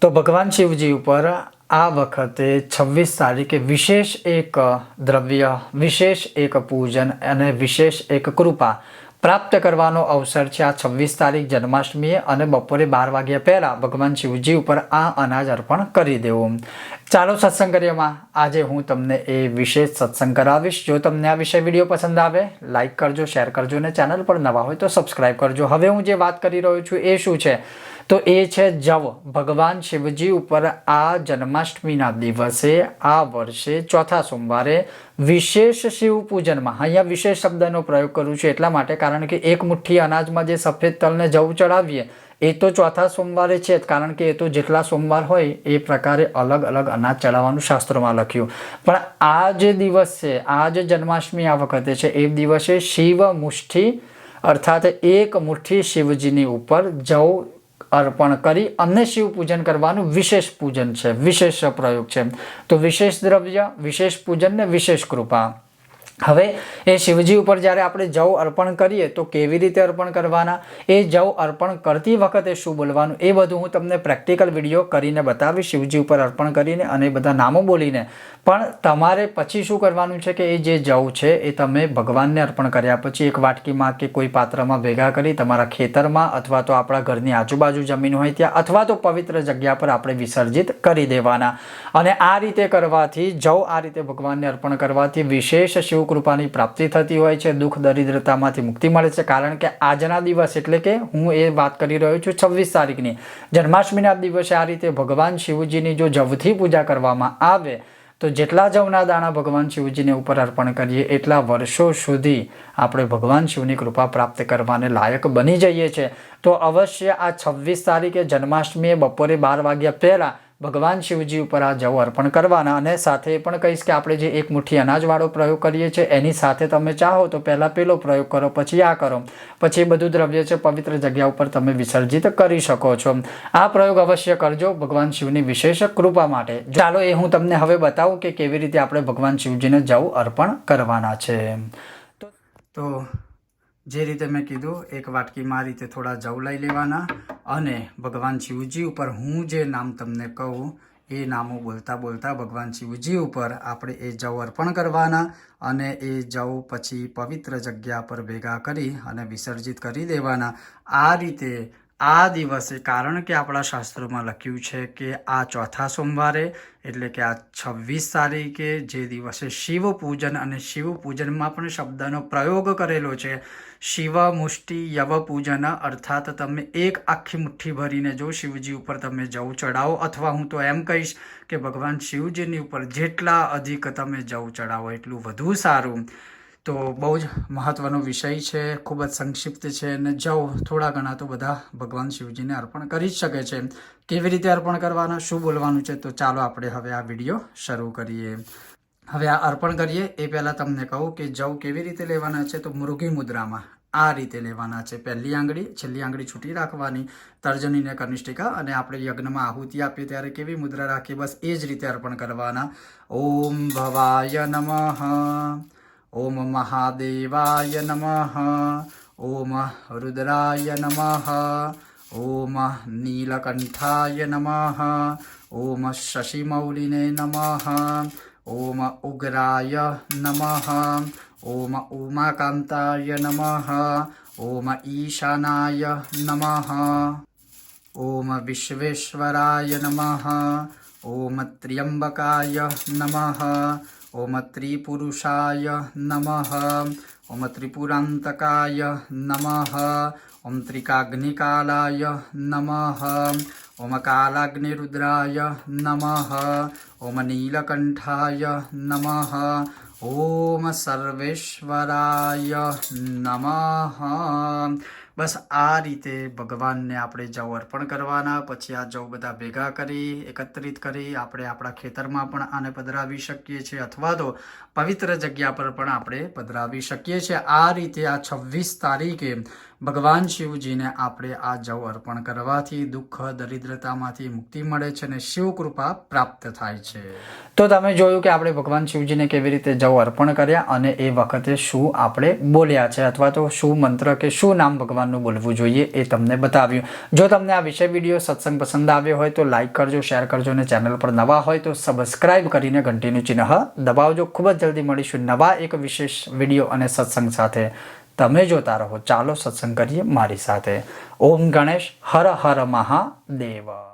તો ભગવાન શિવજી ઉપર આ વખતે છવ્વીસ તારીખે વિશેષ એક દ્રવ્ય, વિશેષ એક પૂજન અને વિશેષ એક કૃપા પ્રાપ્ત કરવાનો અવસર છે આ છવ્વીસ તારીખ જન્માષ્ટમીએ અને બપોરે બાર વાગ્યા પહેલાં ભગવાન શિવજી ઉપર આ અનાજ અર્પણ કરી દેવું. ચાલો સત્સંગ કરીએમાં આજે હું તમને એ વિશેષ સત્સંગ કરાવીશ. જો તમને આ વિષય વીડિયો પસંદ આવે, લાઈક કરજો, શેર કરજો અને ચેનલ પર નવા હોય તો સબસ્ક્રાઈબ કરજો. હવે હું જે વાત કરી રહ્યો છું એ શું છે? તો એ છે જવ. ભગવાન શિવજી ઉપર આ જન્માષ્ટમીના દિવસે, આ વર્ષે, ચોથા સોમવારે વિશેષ શિવ પૂજનમાં અહીંયા વિશેષ શબ્દનો પ્રયોગ કરું છું એટલા માટે, કારણ કે એક મુઠ્ઠી અનાજમાં જે સફેદ તલને જવ ચડાવીએ, એ તો ચોથા સોમવારે છે કારણ કે એ તો જેટલા સોમવાર હોય, એ પ્રકારે અલગ અલગ અનાજ ચડાવવાનું શાસ્ત્રોમાં લખ્યું. પણ આ જે દિવસ છે, આ જે જન્માષ્ટમી આ વખતે છે, એ દિવસે શિવ મુઠ્ઠી અર્થાત એક મુઠ્ઠી શિવજીની ઉપર જવ અર્પણ કરી અને શિવ પૂજન કરવાનું વિશેષ પૂજન છે, વિશેષ પ્રયોગ છે. તો વિશેષ દ્રવ્ય, વિશેષ પૂજન ને વિશેષ કૃપા. હવે એ શિવજી ઉપર જ્યારે આપણે જવ અર્પણ કરીએ, તો કેવી રીતે અર્પણ કરવાના? એ જવ અર્પણ કરતી વખતે શું બોલવાનું? એ બધું હું તમને પ્રેક્ટિકલ વીડિયો કરીને બતાવીશ, શિવજી ઉપર અર્પણ કરીને અને બધા નામો બોલીને. પણ તમારે પછી શું કરવાનું છે કે એ જે જવ છે, એ તમે ભગવાનને અર્પણ કર્યા પછી એક વાટકીમાં કે કોઈ પાત્રમાં ભેગા કરી તમારા ખેતરમાં અથવા તો આપણા ઘરની આજુબાજુ જમીન હોય ત્યાં, અથવા તો પવિત્ર જગ્યા પર આપણે વિસર્જિત કરી દેવાના. અને આ રીતે કરવાથી, જવ આ રીતે ભગવાનને અર્પણ કરવાથી વિશેષ શિવ કૃપાની પ્રાપ્તિ થતી હોય છે, દુઃખ, દરિદ્રતામાંથી મુક્તિ મળે છે. કારણ કે આજના દિવસ એટલે કે હું એ વાત કરી રહ્યો છું છવ્વીસ તારીખની. જન્માષ્ટમીના દિવસે આ રીતે ભગવાન શિવજીની જો જવથી પૂજા કરવામાં આવે, તો જેટલા જવના દાણા ભગવાન શિવજીને ઉપર અર્પણ કરીએ, એટલા વર્ષો સુધી આપણે ભગવાન શિવની કૃપા પ્રાપ્ત કરવાને લાયક બની જઈએ છીએ તો અવશ્ય આ છવ્વીસ તારીખે જન્માષ્ટમીએ બપોરે બાર વાગ્યા પહેલાં ભગવાન શિવજી ઉપર આ જવ અર્પણ કરવાના અને સાથે એ પણ કહીશ કે આપણે જે એક મુઠ્ઠી અનાજવાળો પ્રયોગ કરીએ છીએ, એની સાથે તમે ચાહો તો પહેલાં પેલો પ્રયોગ કરો, પછી આ કરો. પછી એ બધું દ્રવ્ય છે પવિત્ર જગ્યા ઉપર તમે વિસર્જિત કરી શકો છો. આ પ્રયોગ અવશ્ય કરજો ભગવાન શિવની વિશેષ કૃપા માટે. ચાલો એ હું તમને હવે બતાવું કે કેવી રીતે આપણે ભગવાન શિવજીને જવ અર્પણ કરવાના છે. તો જે રીતે મેં કીધું, એક વાટકીમાં આ રીતે થોડા જવ લઈ લેવાના અને ભગવાન શિવજી ઉપર હું જે નામ તમને કહું, એ નામો બોલતા બોલતા ભગવાન શિવજી ઉપર આપણે એ જવ અર્પણ કરવાના અને એ જવ પછી પવિત્ર જગ્યા પર ભેગા કરી અને વિસર્જિત કરી દેવાના. આ રીતે આ દિવસે, કારણ કે આપણા શાસ્ત્રોમાં લખ્યું છે કે આ ચોથા સોમવારે, એટલે કે આ છવ્વીસ તારીખે જે દિવસે શિવ પૂજન અને શિવ પૂજનમાં પણ શબ્દનો પ્રયોગ કરેલો છે શિવ મુષ્ટિ યવ પૂજન અર્થાત તમે એક આખી મુઠ્ઠી ભરીને જો શિવજી ઉપર તમે જવ ચડાવો, અથવા હું તો એમ કહીશ કે ભગવાન શિવજીની ઉપર જેટલા અધિક તમે જવ ચડાવો, એટલું વધુ સારું. તો બહુ જ મહત્વનો વિષય છે, ખૂબ જ સંક્ષિપ્ત છે અને જવ થોડા ઘણા તો બધા ભગવાન શિવજીને અર્પણ કરી જ શકે છે. કેવી રીતે અર્પણ કરવાના, શું બોલવાનું છે, તો ચાલો આપણે હવે આ વીડિયો શરૂ કરીએ. હવે આ અર્પણ કરીએ. એ પહેલાં તમને કહું કે જવ કેવી રીતે લેવાના છે, તો મૃગી મુદ્રામાં આ રીતે લેવાના છે. પહેલી આંગળી, છેલ્લી આંગળી છૂટી રાખવાની, તર્જનીને કનિષ્ઠિકા અને આપણે યજ્ઞમાં આહુતિ આપીએ ત્યારે કેવી મુદ્રા રાખીએ? બસ એ જ રીતે અર્પણ કરવાના. ઓમ ભવાય નમઃ. ઓમ મહાદેવાય નમઃ ઓમ રુદ્રાય નમઃ ઓમ નીલકંઠાય નમઃ ઓમ શશિમૌલિને નમઃ ઓમ ઉગ્રાય નમઃ ઓમ ઉમાકાંતાય નમઃ ઓમ ઈશાનાય નમઃ ઓમ વિશ્વેશ્વરાય નમઃ ઓમ ત્ર્યંબકાય નમઃ ઓમ ત્રિપુરુષાય નમઃ ઓમ ત્રિપુરાંતકાય નમઃ ઓમ ત્રિકાગ્નિકાલાય નમઃ ઓમ કાલાગ્નિરુદ્રાય નમઃ ઓમ નીલકંઠાય નમઃ ઓમ સર્વેશ્વરાય નમઃ બસ આ રીતે ભગવાનને આપણે જવ અર્પણ કરવાના, પછી આ જવ બધા ભેગા કરી, એકત્રિત કરી આપણે આપણા ખેતરમાં પણ આને પધરાવી શકીએ છીએ, અથવા તો પવિત્ર જગ્યા પર પણ આપણે પધરાવી શકીએ છીએ. આ રીતે આ છવ્વીસ તારીખે ભગવાન શિવજીને આપણે આ જવ અર્પણ કરવાથી દુઃખ, દરિદ્રતામાંથી મુક્તિ મળે છે અને શિવ કૃપા પ્રાપ્ત થાય છે. તો તમે જોયું કે આપણે ભગવાન શિવજીને કેવી રીતે જવ અર્પણ કર્યા અને એ વખતે શું આપણે બોલ્યા છે, અથવા તો શું મંત્ર કે શું નામ ભગવાનનું બોલવું જોઈએ એ તમને બતાવ્યું. જો તમને આ વિષય વીડિયો સત્સંગ પસંદ આવ્યો હોય તો લાઈક કરજો, શેર કરજો અને ચેનલ પર નવા હોય તો સબસ્ક્રાઇબ કરીને ઘંટીનું ચિહ્ન દબાવજો. ખૂબ જ જલ્દી મળીશું નવા એક વિશેષ વીડિયો અને સત્સંગ સાથે. તમે જોતા રહો. ચાલો સત્સંગ કરીએ મારી સાથે. ઓમ ગણેશ હર હર મહાદેવ.